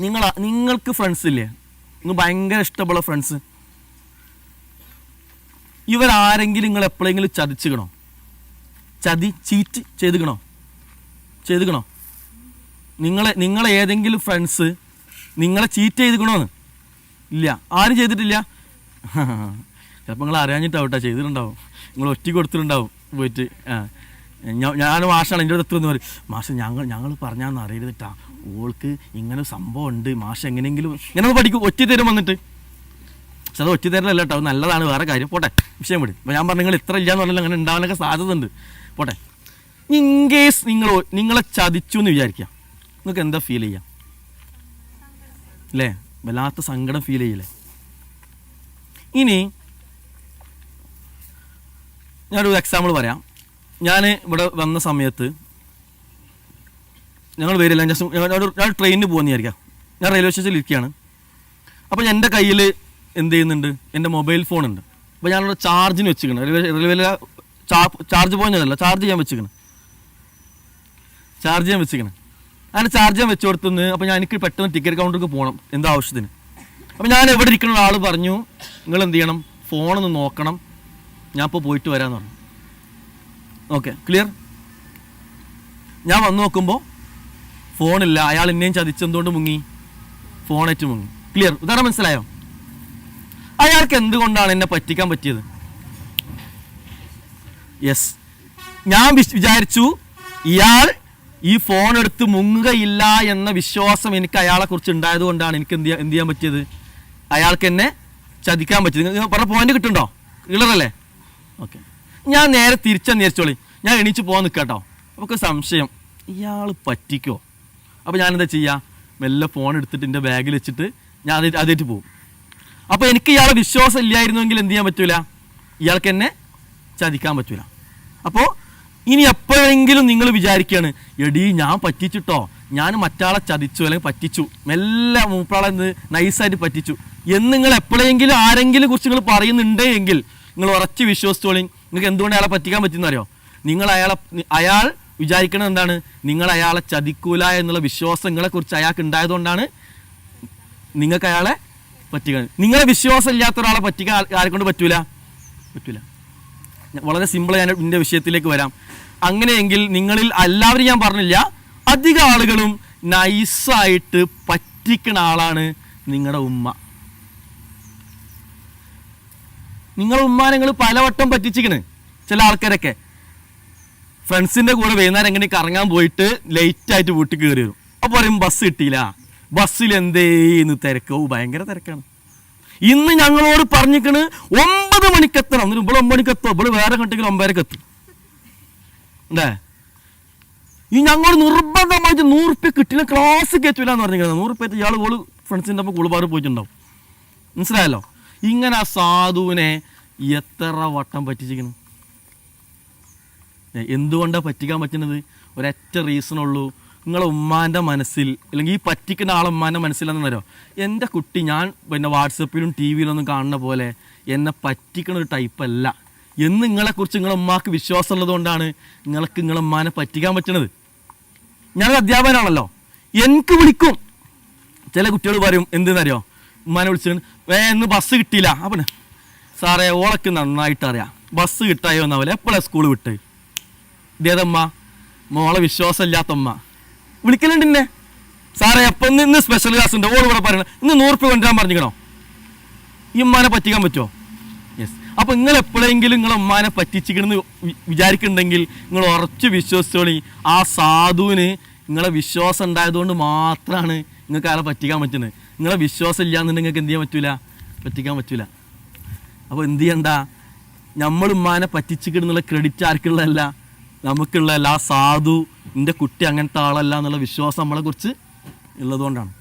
നിങ്ങൾ നിങ്ങൾക്ക് ഫ്രണ്ട്സ് ഇല്ലേ? നിങ്ങൾ ഭയങ്കര ഇഷ്ടമുള്ള ഫ്രണ്ട്സ് ഇവരാരെങ്കിലും നിങ്ങൾ എപ്പോഴെങ്കിലും ചതിച്ചുകണോ ചതി ചീറ്റ് ചെയ്തുക്കണോ ചെയ്തുക്കണോ നിങ്ങളെ നിങ്ങളെ ഏതെങ്കിലും ഫ്രണ്ട്സ് നിങ്ങളെ ചീറ്റ് ചെയ്തുക്കണോന്ന് ഇല്ല. ആരും ചെയ്തിട്ടില്ല? ചിലപ്പോൾ നിങ്ങൾ അറിയാഞ്ഞിട്ടാവട്ടെ ചെയ്തിട്ടുണ്ടാവും. നിങ്ങൾ ഒറ്റ കൊടുത്തിട്ടുണ്ടാവും പോയിട്ട്. ആ. ഞാൻ മാഷാണ് എന്റെ അടുത്ത് പറയും മാഷ് ഞങ്ങൾ ഞങ്ങൾ പറഞ്ഞാന്ന് അറിയരുതിട്ടാ. ഓൾക്ക് ഇങ്ങനെ സംഭവം ഉണ്ട്. മാഷ് എങ്ങനെയെങ്കിലും ഇങ്ങനെ പഠിക്കും. ഒറ്റ തരും വന്നിട്ട്. പക്ഷെ അത് ഒറ്റ കേട്ടോ നല്ലതാണ്. വേറെ കാര്യം. പോട്ടെ. വിഷയം വിടും. അപ്പോൾ ഞാൻ പറഞ്ഞു നിങ്ങൾ ഇത്ര ഇല്ലാന്ന് പറഞ്ഞാൽ അങ്ങനെ ഉണ്ടാവാനൊക്കെ സാധ്യത ഉണ്ട് പോട്ടെ. ഇൻ കേസ് നിങ്ങൾ നിങ്ങളെ ചതിച്ചു എന്ന് വിചാരിക്കുക നിങ്ങൾക്ക് എന്താ ഫീൽ ചെയ്യാം? അല്ലേ വല്ലാത്ത സങ്കടം ഫീൽ ചെയ്യില്ലേ? ഇനി ഞാനൊരു എക്സാമ്പിൾ പറയാം. ഞാൻ ഇവിടെ വന്ന സമയത്ത് ഞങ്ങൾ വരില്ല. ഞാൻ- ട്രെയിനിന് പോകുന്ന വിചാരിക്കാം. ഞാൻ റെയിൽവേ സ്റ്റേഷനിൽ ഇരിക്കുകയാണ് അപ്പോൾ എന്റെ കയ്യിൽ എന്ത് ചെയ്യുന്നുണ്ട്? എന്റെ മൊബൈൽ ഫോൺ ഉണ്ട്. അപ്പോൾ ഞാനവിടെ ചാർജിന് വെച്ചിരിക്കണം. റെയിൽവേ റെയിൽവേയിലെ ചാർജ് പോയിന്നതല്ല ചാർജ് ചെയ്യാൻ വെച്ചിരിക്കണം. ചാർജ് ചെയ്യാൻ വെച്ചിരിക്കണം. അങ്ങനെ ചാർജ് ചെയ്യാൻ വെച്ച് കൊടുത്തുനിന്ന് അപ്പോൾ ഞാൻ എനിക്ക് പെട്ടെന്ന് ടിക്കറ്റ് കൗണ്ടർക്ക് പോകണം എന്താ ആവശ്യത്തിന്. അപ്പോൾ ഞാൻ എവിടെ ഇരിക്കുന്ന ആൾ പറഞ്ഞു നിങ്ങൾ എന്ത് ചെയ്യണം ഫോണൊന്ന് നോക്കണം. ഞാൻ ഇപ്പോൾ പോയിട്ട് വരാമെന്ന് പറഞ്ഞു. ഓക്കെ ക്ലിയർ ഞാൻ വന്നു നോക്കുമ്പോൾ ഫോണില്ല. അയാൾ എന്നെയും ചതിച്ചെന്തുകൊണ്ട് മുങ്ങി? ഫോണേറ്റ് മുങ്ങി. ക്ലിയർ ഉദാഹരണം മനസ്സിലായോ? അയാൾക്ക് എന്തുകൊണ്ടാണ് എന്നെ പറ്റിക്കാൻ പറ്റിയത്? യെസ് ഞാൻ വിച്- വിചാരിച്ചു ഇയാൾ ഈ ഫോൺ എടുത്ത് മുങ്ങുകയില്ല എന്ന വിശ്വാസം എനിക്ക് അയാളെ കുറിച്ച് ഉണ്ടായത് കൊണ്ടാണ് എനിക്ക് എന്ത് എന്ത് ചെയ്യാൻ പറ്റിയത്? അയാൾക്ക് എന്നെ ചതിക്കാൻ പറ്റിയത്. പറഞ്ഞ പോയിന്റ് കിട്ടുന്നുണ്ടോ? ക്ലിയർ അല്ലേ? ഓക്കെ ഞാൻ നേരെ തിരിച്ചന്വേഷിച്ചോളി. ഞാൻ എണീച്ച് പോകാൻ നിൽക്കാട്ടോ നമുക്ക് സംശയം. ഇയാൾ പറ്റിക്കോ? അപ്പോൾ ഞാനെന്താ ചെയ്യുക മെല്ലെ ഫോൺ എടുത്തിട്ട് എന്റെ ബാഗിൽ വെച്ചിട്ട് ഞാൻ അതേ അതേറ്റ് പോകും അപ്പോൾ എനിക്ക് ഇയാളെ വിശ്വാസം ഇല്ലായിരുന്നുവെങ്കിൽ എന്ത് ചെയ്യാൻ പറ്റൂല? ഇയാൾക്ക് എന്നെ ചതിക്കാൻ പറ്റൂല. അപ്പോൾ ഇനി എപ്പോഴെങ്കിലും നിങ്ങൾ വിചാരിക്കുകയാണ് എടീ ഞാൻ പറ്റിച്ചിട്ടോ? ഞാൻ മറ്റാളെ ചതിച്ചു അല്ലെങ്കിൽ പറ്റിച്ചു. മെല്ലെ മൂപ്പാളെ നൈസായിട്ട് പറ്റിച്ചു. എന്ന് നിങ്ങൾ എപ്പോഴെങ്കിലും ആരെങ്കിലും കുറിച്ച് നിങ്ങൾ പറയുന്നുണ്ടെങ്കിൽ നിങ്ങൾ ഉറച്ച് വിശ്വസിച്ചോളി. നിങ്ങൾക്ക് എന്തുകൊണ്ട് അയാളെ പറ്റിക്കാൻ പറ്റുന്നറിയോ നിങ്ങൾ അയാളെ അയാൾ വിചാരിക്കണത് എന്താണ്? നിങ്ങൾ അയാളെ ചതിക്കൂല എന്നുള്ള വിശ്വാസം നിങ്ങളെക്കുറിച്ച് അയാൾക്ക് ഉണ്ടായതുകൊണ്ടാണ് നിങ്ങൾക്ക് അയാളെ പറ്റിക്കാൻ നിങ്ങളെ വിശ്വാസം ഇല്ലാത്ത ഒരാളെ പറ്റിക്കാൻ ആരെക്കൊണ്ട് ആരെ കൊണ്ട് പറ്റൂല? പറ്റൂല. വളരെ സിമ്പിൾ ഞാൻ ഇതിന്റെ വിഷയത്തിലേക്ക് വരാം. അങ്ങനെയെങ്കിൽ നിങ്ങളിൽ എല്ലാവരും ഞാൻ പറഞ്ഞില്ല അധിക ആളുകളും നൈസായിട്ട് പറ്റിക്കണ ആളാണ് നിങ്ങളുടെ ഉമ്മ. നിങ്ങളുടെ ഉമ്മാനങ്ങൾ പലവട്ടം പറ്റിച്ചിക്കണ് ചില ആൾക്കാരൊക്കെ. ഫ്രണ്ട്സിന്റെ കൂടെ വൈകുന്നേരം എങ്ങനെ കറങ്ങാൻ പോയിട്ട് ലേറ്റ് ആയിട്ട് വീട്ടിൽ കയറി വരും. അപ്പോൾ പറയും ബസ് കിട്ടിയില്ല. ബസ്സിൽ എന്തേന്ന് തിരക്ക്? ഭയങ്കര തിരക്കാണ്. ഇന്ന് ഞങ്ങളോട് പറഞ്ഞിക്കണ് ഒമ്പത് മണിക്കെത്തണം. എന്നിട്ട് ഇവിടെ ഒമ്പത് മണിക്കെത്തോ ഇവിടെ വേറെ കണ്ടെങ്കിൽ ഒമ്പതരക്ക് എത്തും. അല്ലേ ഈ ഞങ്ങൾ നിർബന്ധമായിട്ട് നൂറുപ്യ കിട്ടില്ല ക്ലാസ് കയറ്റില്ല എന്ന് പറഞ്ഞിരിക്കുന്നത് നൂറുപ്യ ഇയാൾ ഓൾ ഫ്രണ്ട്സിന്റെ ഒപ്പം കുളുപാറ് പോയിട്ടുണ്ടാവും. മനസ്സിലായല്ലോ? ഇങ്ങനെ ആ സാധുവിനെ എത്ര വട്ടം പറ്റിച്ചിരിക്കുന്നു. എന്തുകൊണ്ടാണ് പറ്റിക്കാൻ പറ്റുന്നത്? ഒരൊറ്റ റീസൺ ഉള്ളൂ. നിങ്ങളെ ഉമ്മാന്റെ മനസ്സിൽ അല്ലെങ്കിൽ ഈ പറ്റിക്കുന്ന ആളെ ഉമ്മാന്റെ മനസ്സിലെന്ന് അറിയോ? എന്റെ കുട്ടി ഞാൻ പിന്നെ വാട്സപ്പിലും ടി വിയിലൊന്നും കാണുന്ന പോലെ എന്നെ പറ്റിക്കണ ഒരു ടൈപ്പ് അല്ല. എന്ന് നിങ്ങളെക്കുറിച്ച് നിങ്ങളെ ഉമ്മാക്ക് വിശ്വാസം ഉള്ളതുകൊണ്ടാണ് നിങ്ങൾക്ക് നിങ്ങളെ ഉമ്മാനെ പറ്റിക്കാൻ പറ്റണത് ഞാനൊരു അധ്യാപകനാണല്ലോ. എനിക്ക് വിളിക്കും. ചില കുട്ടികൾ പറയും എന്തെന്നറിയോ? ഉമ്മാനെ വിളിച്ചു വേ ഇന്ന് ബസ് കിട്ടിയില്ല. അപ്പം സാറേ ഓളക്ക് നന്നായിട്ട് അറിയാം. ബസ് കിട്ടായോ എന്നാവില്ല എപ്പോഴാണ് സ്കൂൾ വിട്ട്? ഇതേതമ്മ മോളെ വിശ്വാസമില്ലാത്തമ്മ. വിളിക്കലുണ്ട് എന്നെ സാറേ അപ്പം ഇന്ന് സ്പെഷ്യൽ ക്ലാസ് ഉണ്ട്. ഓൾ ഇവിടെ പറയണം ഇന്ന് നൂറ് രൂപ കൊണ്ടുവരാൻ പറഞ്ഞിക്കണോ ഈ ഉമ്മാനെ പറ്റിക്കാൻ പറ്റുമോ യെസ് അപ്പോൾ നിങ്ങൾ എപ്പോഴെങ്കിലും നിങ്ങളെ ഉമ്മാനെ പറ്റിച്ചിക്കണമെന്ന് വിചാരിക്കുന്നുണ്ടെങ്കിൽ നിങ്ങൾ ഉറച്ചു വിശ്വസിച്ചോളി. ആ സാധുവിന് നിങ്ങളെ വിശ്വാസം ഉണ്ടായതുകൊണ്ട് മാത്രമാണ് നിങ്ങൾക്ക് അയാളെ പറ്റിക്കാൻ പറ്റുന്നത്. നിങ്ങളെ വിശ്വാസം ഇല്ലാന്നുണ്ടെങ്കിൽ നിങ്ങൾക്ക് എന്ത് ചെയ്യാൻ പറ്റൂല? പറ്റിക്കാൻ പറ്റൂല. അപ്പോൾ എന്ത് ചെയ്യണ്ട? നമ്മൾ ഉമ്മാനെ പറ്റിച്ചിക്കിടുന്നുള്ള ക്രെഡിറ്റ് ആർക്കുള്ളതല്ല നമുക്കുള്ളതല്ല ആ സാധു എന്റെ കുട്ടി അങ്ങനത്തെ ആളല്ല എന്നുള്ള വിശ്വാസം നമ്മളെക്കുറിച്ച് ഉള്ളതുകൊണ്ടാണ്.